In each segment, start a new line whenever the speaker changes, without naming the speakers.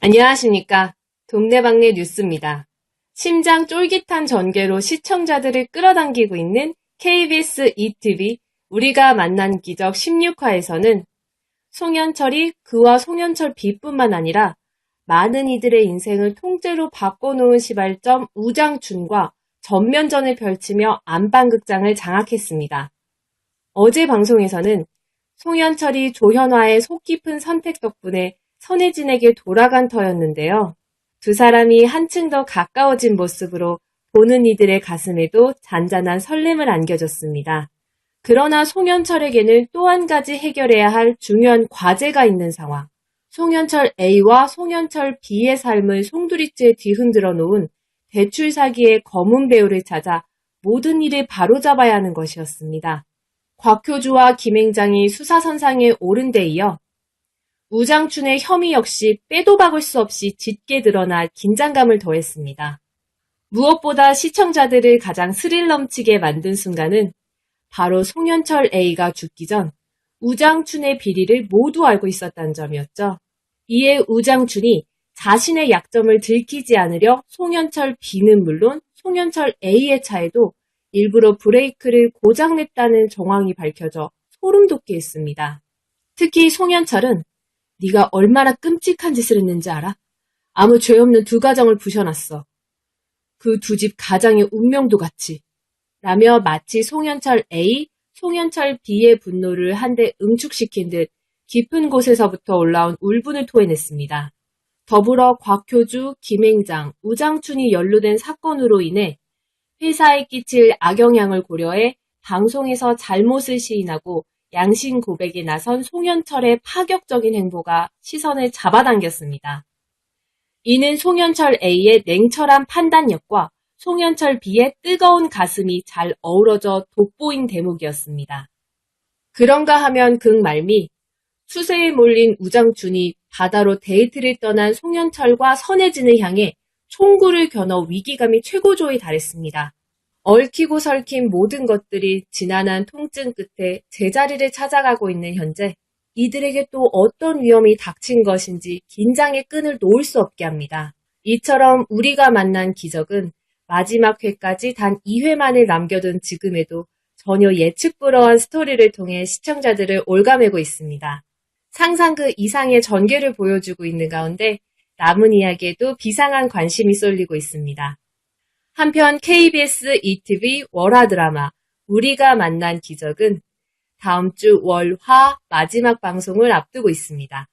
안녕하십니까. 동네방네 뉴스입니다. 심장 쫄깃한 전개로 시청자들을 끌어당기고 있는 KBS ETV 우리가 만난 기적 16화에서는 송현철이 그와 송현철 B뿐만 아니라 많은 이들의 인생을 통째로 바꿔놓은 시발점 우장춘과 전면전을 펼치며 안방극장을 장악했습니다. 어제 방송에서는 송현철이 조현화의 속 깊은 선택 덕분에 선혜진에게 돌아간 터였는데요. 두 사람이 한층 더 가까워진 모습으로 보는 이들의 가슴에도 잔잔한 설렘을 안겨줬습니다. 그러나 송현철에게는 또 한 가지 해결해야 할 중요한 과제가 있는 상황. 송현철 A와 송현철 B의 삶을 송두리째 뒤흔들어 놓은 대출 사기의 검은 배우를 찾아 모든 일을 바로잡아야 하는 것이었습니다. 곽효주와 김행장이 수사선상에 오른 데 이어 우장춘의 혐의 역시 빼도 박을 수 없이 짙게 드러나 긴장감을 더했습니다. 무엇보다 시청자들을 가장 스릴 넘치게 만든 순간은 바로 송현철 A가 죽기 전 우장춘의 비리를 모두 알고 있었다는 점이었죠. 이에 우장춘이 자신의 약점을 들키지 않으려 송현철 B는 물론 송현철 A의 차에도 일부러 브레이크를 고장냈다는 정황이 밝혀져 소름 돋게 했습니다. 특히 송현철은 네가 얼마나 끔찍한 짓을 했는지 알아? 아무 죄 없는 두 가정을 부셔놨어. 그 두 집 가장의 운명도 같이. 라며 마치 송현철 A, 송현철 B의 분노를 한데 응축시킨 듯 깊은 곳에서부터 올라온 울분을 토해냈습니다. 더불어 곽효주, 김행장, 우장춘이 연루된 사건으로 인해 회사에 끼칠 악영향을 고려해 방송에서 잘못을 시인하고 양심 고백에 나선 송현철의 파격적인 행보가 시선을 잡아당겼습니다. 이는 송현철 A의 냉철한 판단력과 송현철 B의 뜨거운 가슴이 잘 어우러져 돋보인 대목이었습니다. 그런가 하면 극 말미 수세에 몰린 우장춘이 바다로 데이트를 떠난 송현철과 선혜진을 향해 총구를 겨눠 위기감이 최고조에 달했습니다. 얽히고 설킨 모든 것들이 지난한 통증 끝에 제자리를 찾아가고 있는 현재 이들에게 또 어떤 위험이 닥친 것인지 긴장의 끈을 놓을 수 없게 합니다. 이처럼 우리가 만난 기적은 마지막 회까지 단 2회만을 남겨둔 지금에도 전혀 예측 불허한 스토리를 통해 시청자들을 올가매고 있습니다. 상상 그 이상의 전개를 보여주고 있는 가운데 남은 이야기에도 비상한 관심이 쏠리고 있습니다. 한편 KBS ETV 월화 드라마 우리가 만난 기적은 다음 주 월, 화 마지막 방송을 앞두고 있습니다.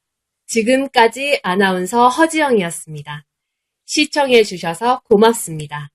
지금까지 아나운서 허지영이었습니다. 시청해 주셔서 고맙습니다.